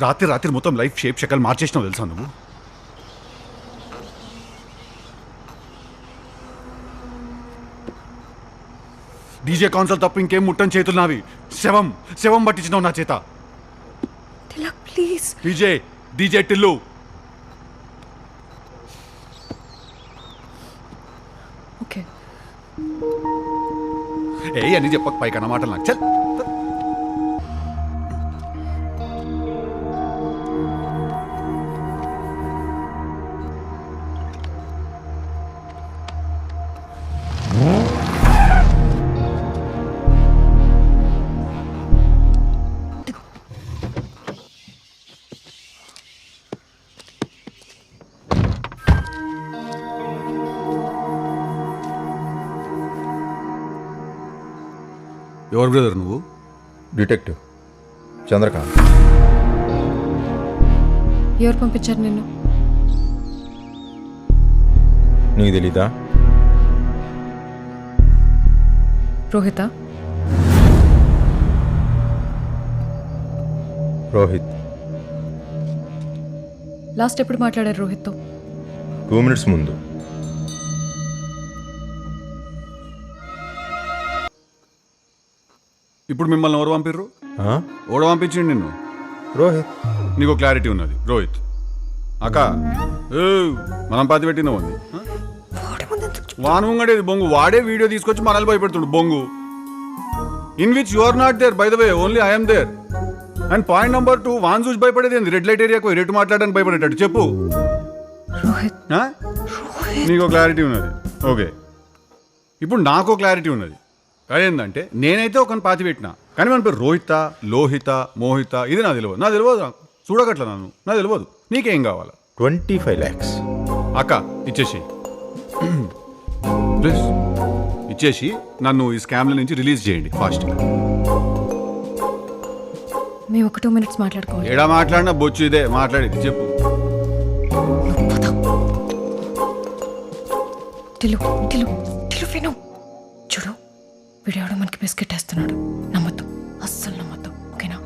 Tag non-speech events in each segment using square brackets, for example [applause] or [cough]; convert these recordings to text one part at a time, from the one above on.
రాత్రి రాత్రి మొత్తం లైఫ్ షేప్ షకల్ మార్చేసినావు తెలుసా నువ్వు? డీజే కాన్సల్ తప్ప ఇంకేం ముట్టని చేతులు నావి. శవం శవం పట్టించినావు నా చేత. Please. DJ DJ Tillu. Okay. ఏ అని చెప్పక పైకన్న మాటలు నాకు. చల్. ఎవరు బ్రదర్ నువ్వు? డిటెక్టివ్. చంద్రకాంత్. ఎవరు పంపించారు నిన్ను? నీకు తెలీదా? రోహిత? రోహిత్. లాస్ట్ ఎప్పుడు మాట్లాడారు రోహిత్తో? టూ మినిట్స్ ముందు. ఇప్పుడు మిమ్మల్ని ఎవరు పంపిర్రు? ఆ? ఓడ పంపించిండు నిన్ను? రోహిత్. నీకు క్లారిటీ ఉన్నది. రోహిత్. అక్క. మనం పాతి పెట్టినావు అంది వాను ఉంగడేది బొంగు. వాడే వీడియో తీసుకొచ్చి మనల్ని భయపెడుతుండు. బొంగు. In which you are not there by the way only I'm there and point number two van చూసి భయపడేది ఏంది? రెడ్ లైట్ ఏరియాకు రెడ్ మాట్లాడడానికి భయపడేటట్టు. చెప్పు? నీకు క్లారిటీ ఉన్నది. ఓకే. ఇప్పుడు నాకు క్లారిటీ ఉన్నది. అదేంటంటే నేనైతే ఒకని పాతి పెట్టినా. కానీ మన పేరు రోహిత లోహిత మోహిత ఇది నాకు తెలియదు నాకు తెలియదు నాకు చూడగట్ల నన్ను. నాకు తెలియదు నీకేం కావాలా? Twenty five lakhs. అక్క ఇచ్చేసి. ప్లీజ్. ఇచ్చేసి నన్ను ఈ స్కామ్ల నుంచి రిలీజ్ చేయండి ఫాస్ట్. మేము ఒక టూ మినిట్స్ మాట్లాడుకోవాలి. ఏడా మాట్లాడినా బొచ్చు ఇదే. మాట్లాడేది చెప్పు. టిలు టిలు టిలు విను. చూడు వీడెవడో మనకి బిస్కెట్ వేస్తున్నాడు. నమ్మద్దు. అస్సలు నమ్మద్దు. ఓకేనా?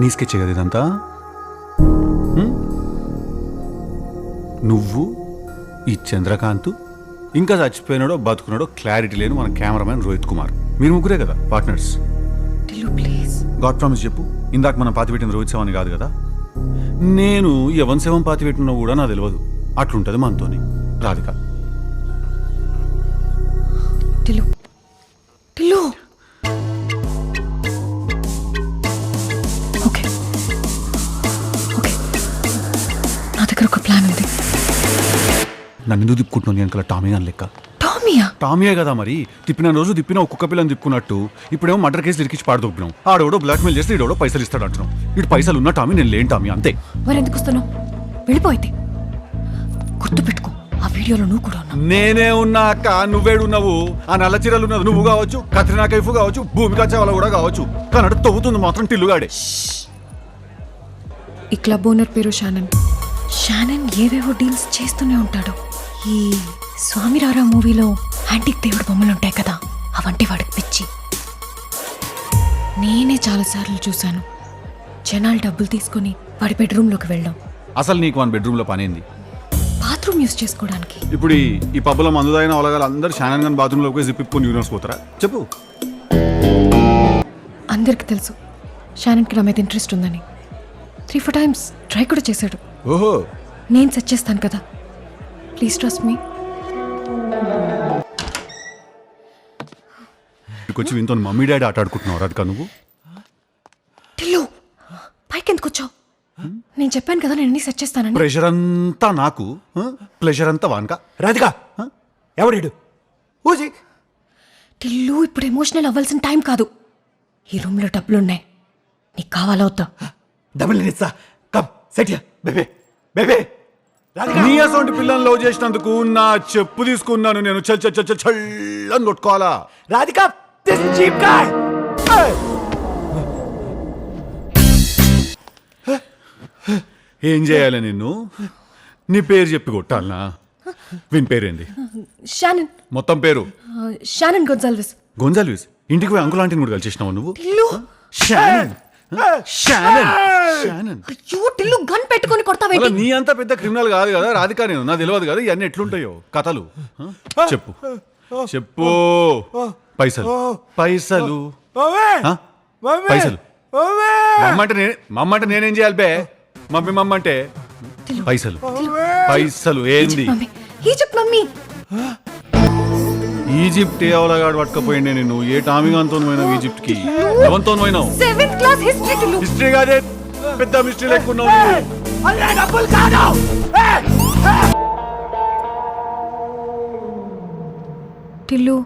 నీ స్కెచ్ కదా ఇదంతా? హ్మ్? నువ్వు ఈ చంద్రకాంత్ ఇంకా చచ్చిపోయినాడో బతుకున్నాడో క్లారిటీ లేని మన కెమెరామెన్ రోహిత్ కుమార్. మీరు ముగ్గురే కదా పార్ట్నర్స్? ప్లీజ్. గాడ్ ప్రామిస్ చెప్పు. ఇందాక మనం పాతి పెట్టిన రోహిత్ శవాన్ని కాదు కదా? నేను ఎవన్ శవం పాతి పెట్టినా కూడా నాకు తెలియదు. అట్లుంటది మనతోని. రాధిక. టిలు టిలు ఓకే. ఓకే. నా దగ్గర ఒక ప్లాన్ ఉంది. నన్ను ఎందుకు తిప్పుకుంటున్నాను వెనకాల టామీ అని లెక్క. టామియా? టామీయే కదా మరి. తిప్పిన రోజు తిప్పిన ఒక్కొక్క పిల్లని తిప్పుకున్నట్టు ఇప్పుడేమో మర్డర్ కేసు ఇరికించి పాడదొప్పినాం ఆడోడో బ్లాక్మెయిల్ చేస్తే ఈడోడో పైసలు ఇస్తాడు అంటున్నాం ఇటు పైసలు ఉన్న టామీ నేను లేని టామీ అంతే. మరి ఎందుకు వస్తున్నావు వెళ్ళిపోయితే గుర్తు పెట్టుకో. ఆ వీడియోలో నువ్వు కూడా ఉన్నావు. నేనే ఉన్నా అక్క నువ్వేడున్నావు ఆ నల్ల చీరలు ఉన్నది నువ్వు కావచ్చు కత్రినా కైఫ్ కావచ్చు భూమికా చావల కూడా కావచ్చు. కానీ అటు తవ్వుతుంది మాత్రం టిల్లుగాడే ఈ క్లబ్ ఓనర్ పేరు షానన్. షానన్ ఏవేవో డీల్స్ చేస్తూనే ఉంటాడు. ఈ స్వామి రారా మూవీలో యాంటిక్ దేవుడు బొమ్మలు ఉంటాయి కదా అవంటే వాడికి పిచ్చి. నేనే చాలాసార్లు చూశాను. జనాలు డబ్బులు తీసుకొని వాడి బెడ్రూమ్లోకి వెళ్ళడం. అసలు నీకు వన్ బెడ్రూమ్లో పనేంది? బాత్రూమ్ యూస్ చేసుకోవడానికి. ఇప్పుడు ఈ- ఈ పబ్బులో మందుదైన ఒలగాలు అందరు షానన్ గన్ బాత్రూంలోకి పోయి జిప్పిప్పుకొని యూనివర్స్ పోతారా? చెప్పు. అందరికీ తెలుసు షానన్కి నా మీద ఇంట్రెస్ట్ ఉందని. త్రీ ఫోర్ టైమ్స్ ట్రై కూడా చేశాడు. ఓహో. నేను సెట్ చేస్తాను కదా. ప్లీజ్ ట్రస్ట్ మీ వచ్చి వీంతో మమ్మీ డాడీ ఆట ఆడుకుంటున్నావు రాధిక నువ్వు టిల్లు పైకి ఎందుకు వచ్చావు నేను చెప్పాను కదా నేను సెట్ చేస్తానని. ప్రెషర్ అంతా నాకు ప్లెజర్ అంతా వానక? రాధిక! ఎవడీడు ఊసి టిల్లు ఇప్పుడు ఎమోషనల్ అవ్వాల్సిన టైం కాదు. ఈ రూమ్లో డబ్బులున్నాయి నీకు కావాలా వద్దా? డబుల్ నిస్సా కమ్ సెట్ బేబే బేబే రాధిక! నీ అసొంటి పిల్లల్ని లవ్ చేసినందుకు నా చెప్పు తీసుకున్నాను. నేను చల్ చల్ చల్ చల్ చల్లని కొట్టుకోవాలా? రాధిక దిస్ చీప్ గాయ్ ఏం చేయాలి నిన్ను? నీ పేరు చెప్పి కొట్టాలనా? విని పేరేంది? షానన్. మొత్తం పేరు? షానన్ గొన్సాల్విస్. గొంజాల్విస్ ఇంటికి పోయి అంకుల్ ఆంటీని కూడా కలిసేసినావు నువ్వు? షానన్. షానన్. షానన్. అయ్యో టిల్లు గన్ పెట్టుకొని కొడతావేంటి నీ అంత పెద్ద క్రిమినల్ కాదు కదా రాధిక నేను. నాకు తెలియదు కదా ఇవన్నీ ఎట్లుంటాయో? కథలు? చెప్పు. చెప్పు. పైసలు. పైసలు? పైసలు. మమ్మ అంటే నేనే మమ్మ అంటే నేనేం చేయాలి బే? మమ్మీ మమ్మ అంటే పైసలు. పైసలు ఏంది? Egypt mummy. ఈజిప్ట్ ఏ అవలగాడు పట్టుకపోయిండే నేను ఏ టామిగాంతో పోయినావు ఈజిప్ట్కి ఎవరితో పోయినావు? సెవెంత్ క్లాస్ హిస్టరీ హిస్టరీ కాదే? పెద్ద మిస్టరీ లేకున్నావు టిల్లు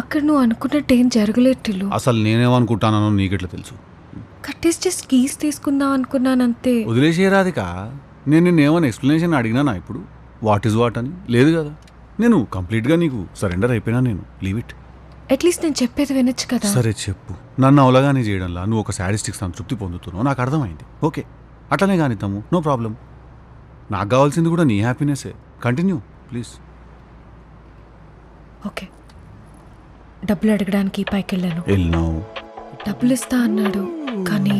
అక్కడ నువ్వు అనుకున్నట్టు ఏం జరగలేదు టిల్లు. అసలు నేనేమనుకుంటానో నీకెట్లా తెలుసు? కట్టేసి జస్ట్ కీస్ తీసుకుందాం అనుకున్నాను అంతే వదిలేసే రాధిక. నేను నిన్ను ఏమైనా ఎక్స్ప్లెనేషన్ అడిగినానా ఇప్పుడు? వాట్ ఈజ్ వాట్ అని? లేదు కదా. నేను కంప్లీట్గా నీకు సరెండర్ అయిపోయినా నేను. లీవ్ ఇట్ అట్లీస్ట్ నేను చెప్పేది వినొచ్చు కదా. సరే చెప్పు. నన్ను అవలగానే చేయడంలా? నువ్వు ఒక శాడిస్టిక్ సంతృప్తి పొందుతున్నావు. నాకు అర్థమైంది. ఓకే అట్లనే కానిద్దాము. నో ప్రాబ్లం నాకు కావాల్సింది కూడా నీ హ్యాపీనెస్సే కంటిన్యూ ప్లీజ్ ఓకే డబ్బులు అడగడానికి పైకి వెళ్ళాను వెళ్ళినావు. డబ్బులు ఇస్తా అన్నాడు. కానీ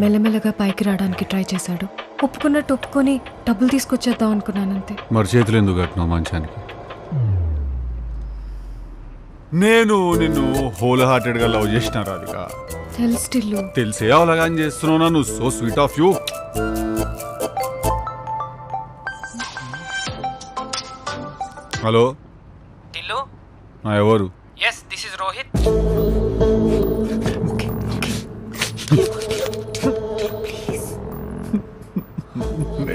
మెల్లమెల్లగా పైకి రావడానికి ట్రై చేశాడు. ఒప్పుకున్నట్టు ఒప్పుకొని డబ్బులు తీసుకొచ్చేద్దాం అనుకున్నాను అంతే మరి చేతులు ఎందుకు కట్టినావు మంచానికి? నేను నిన్ను హోల్ హార్టెడ్గా లవ్ చేసిన రాధిక. తెలుసు టిల్లు తెలిసే అవలగాని చేస్తున్నావు నువ్వు so sweet of you hello Tillu? ఎవరు? ఎస్ దిస్ ఇస్ రోహిత్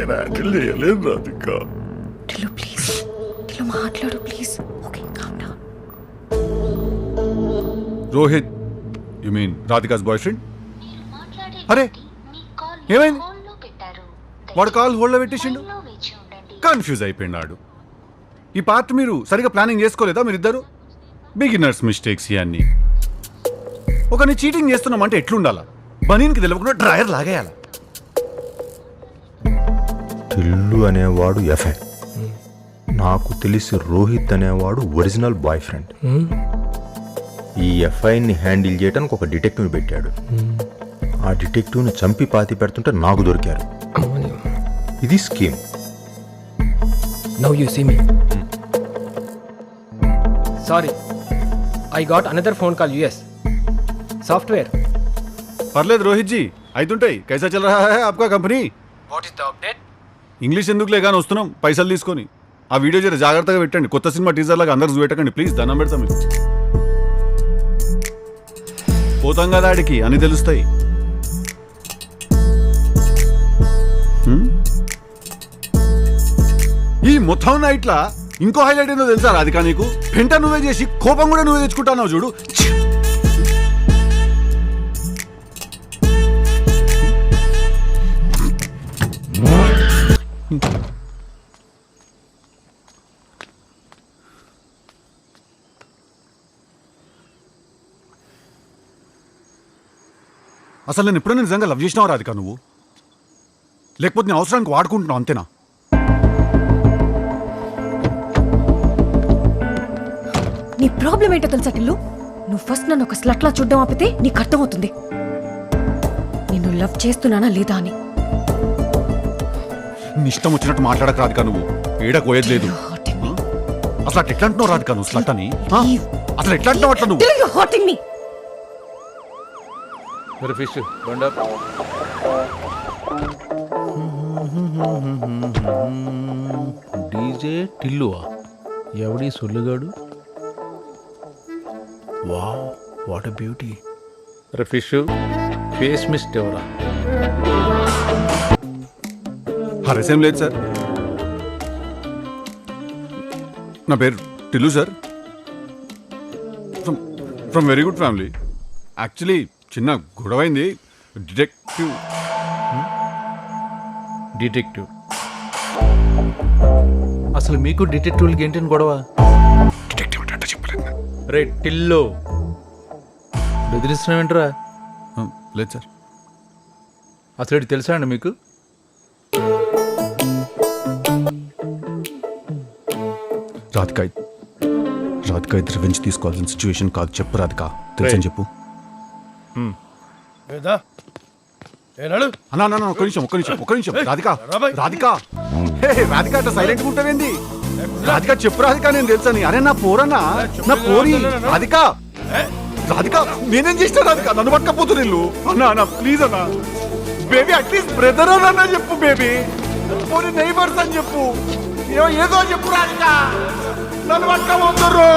నేను హ్యాండిల్ చేయలేదు రాధిక. టిల్లు ప్లీజ్. టిల్లు మాట్లాడు please. Okay calm down Rohit you mean Radhika's boyfriend అరే ఏమైంది? వాడు కాల్ హోల్డ్లో పెట్టేసిండు కన్ఫ్యూజ్ అయిపోయింది ఆడు ఈ పార్ట్ మీరు సరిగా ప్లానింగ్ చేసుకోలేదా మీరిద్దరు? బిగినర్స్ మిస్టేక్స్ ఇవన్నీ. ఒకరిని చీటింగ్ చేస్తున్నామంటే ఎట్లుండాలా? బనీన్కి తెలియకుండా డ్రైయర్ లాగేయాల? టిల్లు అనేవాడు ఎఫ్ఐ నాకు తెలిసి రోహిత్ అనేవాడు ఒరిజినల్ బాయ్ ఫ్రెండ్. ఈ ఎఫ్ఐని హ్యాండిల్ చేయడానికి ఒక డిటెక్టివ్ని పెట్టాడు. ఆ డిటెక్టివ్ని చంపి పాతి పెడుతుంటే నాకు దొరికారు. ఇది scheme. Now you see me sorry I got another phone call US software పర్లేదు రోహిత్ జీ అయితుంటాయి కైసా చల్ రహా హై ఆప్కా company? What is the update English ఎందుకులే కానీ వస్తున్నాం. పైసలు తీసుకొని. ఆ వీడియో జర జాగ్రత్తగా పెట్టండి. కొత్త సినిమా టీజర్ లాగా అందరు చూపెట్టకండి. ప్లీజ్ దండం పెడతాం మీకు. పోతాం కదా ఆడికి. అని తెలుస్తాయి. ఈ మొత్తం నైట్లా ఇంకో హైలైట్ ఏందో తెలుసా రాధిక నీకు? పెంట నువ్వే చేసి కోపం కూడా నువ్వే తెచ్చుకుంటావు చూడు. [laughs] అసలు నేను ఎప్పుడైనా నిజంగా లవ్ చేసినావు రాధిక నువ్వు? లేకపోతే నేను అవసరానికి వాడుకుంటున్నావు అంతేనా? నీ ప్రాబ్లం ఏంటో తెలుసా టిల్లు? నువ్వు ఫస్ట్ నన్ను ఒక స్లట్లా చూడడం ఆపితే నీకు అర్థమవుతుంది. నిన్ను లవ్ చేస్తున్నానా లేదా అని. నీ ఇష్టం వచ్చినట్టు మాట్లాడక రాధిక నువ్వు. ఏడ కోయేది లేదు. అసలు అట్లా ఎట్లా అంటున్నావు రాధిక నువ్వు స్లట్ అని? ఆ? Leave. అసలు ఎట్లా అంటున్నావు అట్లా నువ్వు? Till you're hurting me. మరి ఫిష్ బండప్ డీజే టిల్లువా? ఎవడి సొల్లుగాడు? Wow what beauty. అరే ఫిష్ ఫేస్ మిస్ట్ ఎవరా? హరసేం లేదు సార్. నా పేరు Tillu sir. From from very good family. Actually చిన్న గొడవైంది డిటెక్టివ్. డిటెక్టివ్. అసలు మీకు డిటెక్టివ్లకి ఏంటని గొడవ? డిటెక్టివ్ అంటే చెప్పలేదు. రే టిల్లో. బెదిరిస్తున్నావేంట్రా? ఆ, లేదు సార్. అసలు తెలుసా అండి మీకు? రాధిక రాధిక ఇది రివెంజ్ తీసుకోవాల్సిన సిచ్యువేషన్ కాదు. చెప్పు రాధిక తెలుసని చెప్పు. అన్నా అన్నా, ఒక్క నిమిషం ఒక్క నిమిషం ఒక్క నిమిషం. రాధిక. రాధిక. హే రాధిక అట్లా సైలెంట్ ఉంటావేంది? రాధిక చెప్పు రాధిక నేను తెలుసని అరే నా పోరన్నా నా పోరి. రాధిక. రాధిక నేనేం చేసిన రాధిక నన్ను పట్టకపోతున్నా ఇల్లు అన్నా అన్న ప్లీజ్ అన్నా. బేబీ అట్లీస్ట్ బ్రదర్ అన్న చెప్పు బేబీ పోనీ నైబర్స్ అని చెప్పు. ఏదో చెప్పు రాధిక. నన్ను పట్టకపోతుర్రు